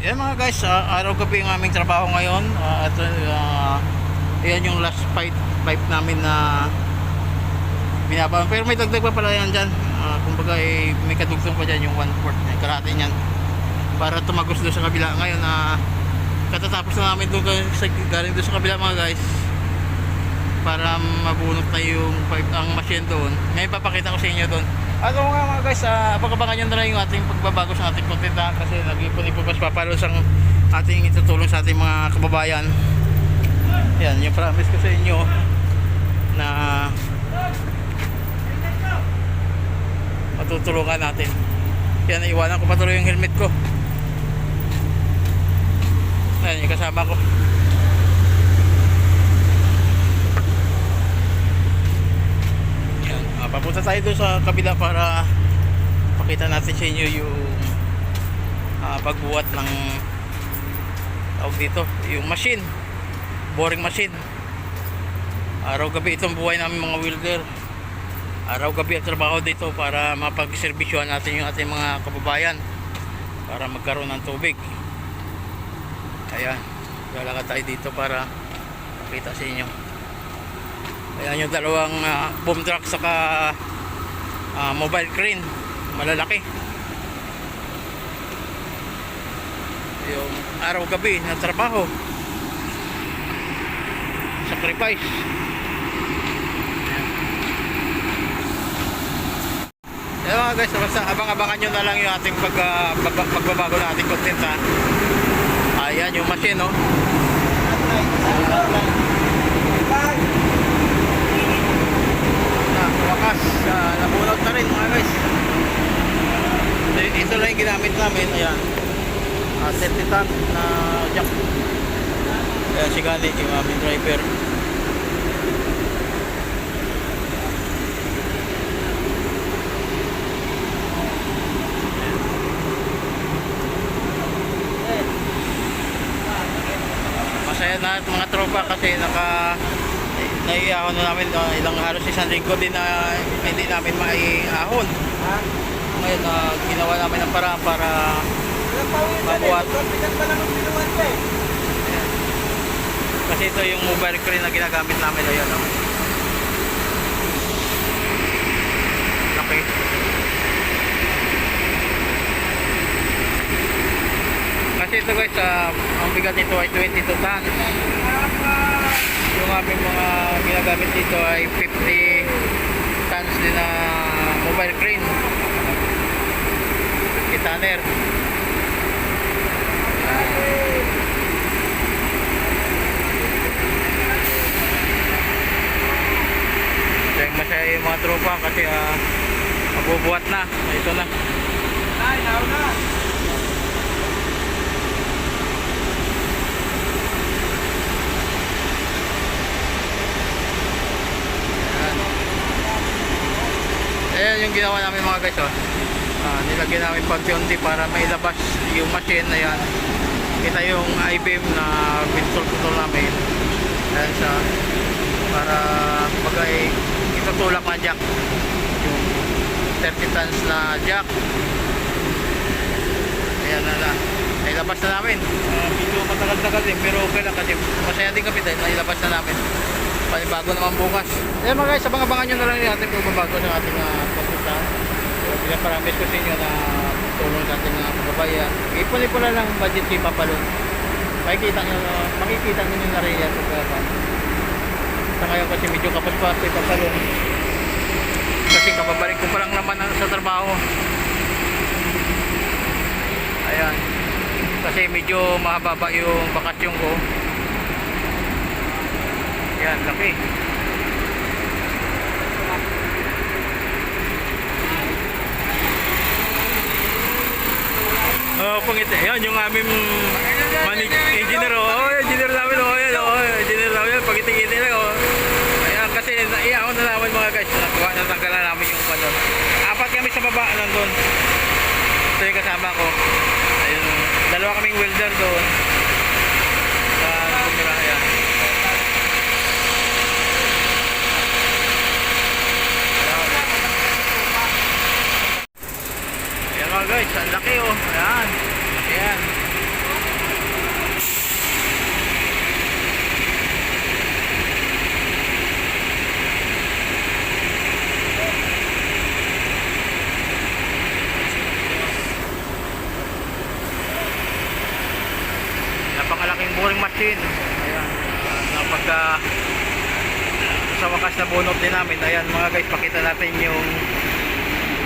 Yan mga guys, ah, araw gabi ang aming trabaho ngayon. Ah, at uh, yan yung last pipe, pipe namin na binaba. Pero may dagdag pa pala yan dyan. Ah, kumbaga eh, may kadugtong pa dyan yung one fourth, yung kalahati niyan. Para tumagos doon sa kabila. Ngayon na katatapos na namin doon sa, galing doon sa kabila mga guys. Para mabunot na yung pipe, ang machine doon. Ngayon papakita ko sa inyo doon. Ano nga mga guys, uh, abang-abangan nyo na lang yung ating pagbabago sa ating content ha, kasi nag-ipon-ipon pa papalos ang ating itutulong sa ating mga kababayan. Yan, yung promise ko sa inyo na matutulungan natin. Yan, iwanan ko pa tuloy yung helmet ko. Yan, yung kasama ko. Yan, ah, papunta tayo doon sa kabila para pakita natin sa inyo yung ah, pagbuhat ng tawag dito, yung machine. Boring machine. Araw gabi itong buhay namin mga welder. Araw gabi ang trabaho dito para mapagservisyohan natin yung ating mga kababayan para magkaroon ng tubig. Ayan lalakad tayo dito para makita sa inyo ayan yung dalawang ah, boom truck saka ah, mobile crane. Malalaki. Yung araw gabi na trabaho. Sacrifice. Yan mga guys, basta abang-abangan nyo na lang yung ating pag, pag- pagbabago ng ating content ha. Ayan yung machine no. Na, wakas, uh, nabunot na rin mga guys. Ito- Ito lang yung ginamit namin, ayan. Uh, 30 ton na jack. Kaya si Gali, yung aming driver. masaya na mga tropa kasi naka naiahon na namin uh, ilang halos isang linggo din na hindi namin maiahon ngayon uh, ginawa namin ng paraan para mabuhat. kasi ito yung mobile crane na ginagamit namin. Ayun no? okay kasi ito guys ah, ang bigat nito ay 22 tons. Yung aming mga ginagamit dito ay 50 tons din na mobile crane. 50 tonner Kaya masaya yung mga tropa kasi ah, mabubuhat na ito na Ayan yung ginawa namin mga guys oh. Ah, nilagyan namin pagtionti para mailabas yung machine na yan. Kita yung I-beam na pinutol-putol namin. Ayan siya. Para bagay itutulak na jack. Yung 30 tons na jack. Ayan na na. Nailabas na namin. Ah, medyo matagal-tagal din pero okay lang kasi masaya din kami dahil nailabas na namin panibago naman bukas. Ayan mga guys, abang-abangan nyo na lang yung ating pagbabago ng ating uh, pagpunta. So, pinapromise ko sa inyo na tulong sa ating mga kababayan. Ipon-ipon na lang budget si Papalon. Makikita nyo, makikita nyo na rin yan pagkaka. Sa ngayon kasi medyo kapaspas si Papalon. Kasi kapabalik ko pa lang naman sa trabaho. Ayan. Kasi medyo mahaba yung bakasyon ko. Yan, laki. Oh, pangiti. Yan, yung aming manig engineer. Oh, engineer namin. Oh, yan, oh, engineer namin. Pagiti-giti lang. Oh. Ayan, kasi naiahon na namin mga guys. Nagawa na namin yung ano. Apat kami sa baba nandun. Ito yung kasama ko. Ayun, dalawa kaming welder doon. Sa kumira, ayan. Guys, ang laki oh. Ayan. boring machine. Ayan. Uh, napag ah, sa wakas na bunot din namin. Ayan mga guys, pakita natin yung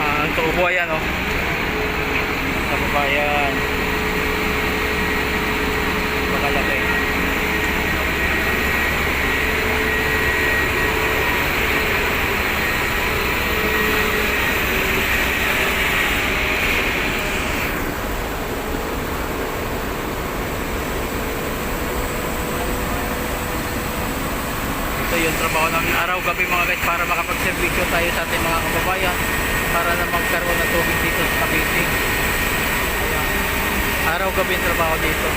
uh, tubo ayan oh. Sa baba ayan. Pakalaki. Ito yung trabaho araw-gabi mga guys para makapag-servisyo tayo sa ating mga kababayan para na magkaroon ng tubig dito sa Cavite. Araw-gabi trabaho dito.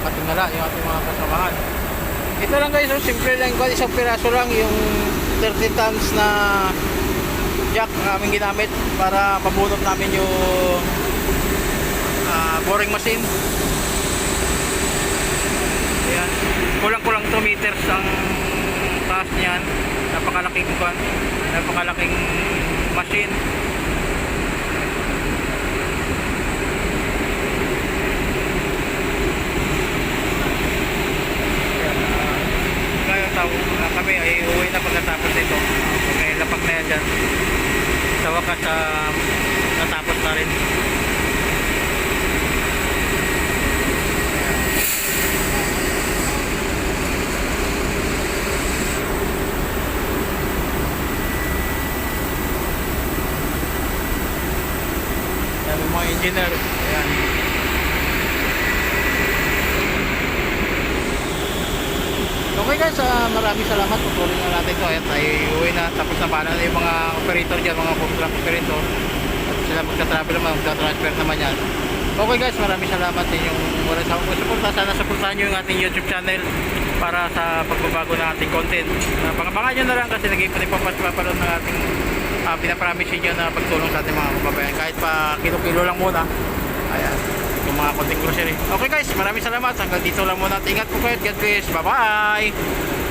Ang nakatingala yung ating mga kasamahan. Ito lang guys, oh, simple lang ko, isang piraso lang yung 30 tons na jack ang aming ginamit para pabunot namin yung ah, boring machine. Ayan. Kulang-kulang 2 meters ang taas niyan. Napakalaking napakalaking machine. Ngayon tao, ah, kami ay uwi na pagkatapos nito. So, may lapag na yan dyan. Sa wakas, ah, na rin. Yung mga engineer. Ayan. Okay guys, ah, maraming salamat. Tutuloy na natin ito. Ayan, tayo uwi na. Tapos na pala na yung mga operator dyan, mga contract operator. Sila magka-travel naman, magka-transfer naman yan. Okay guys, maraming salamat din yung mula sa akong suporta. Sana supportahan nyo yung ating YouTube channel para sa pagbabago ng ating content. Uh, pangabangan nyo na lang kasi nag-iipon pa papanood ng ating uh, pinapromise nyo na pagtulong sa ating mga kababayan. Kahit pa kilo-kilo lang muna. Ayan yung mga konting grocery. Okay guys, maraming salamat. Hanggang dito lang muna. Ingat po kayo. God bless. Bye-bye.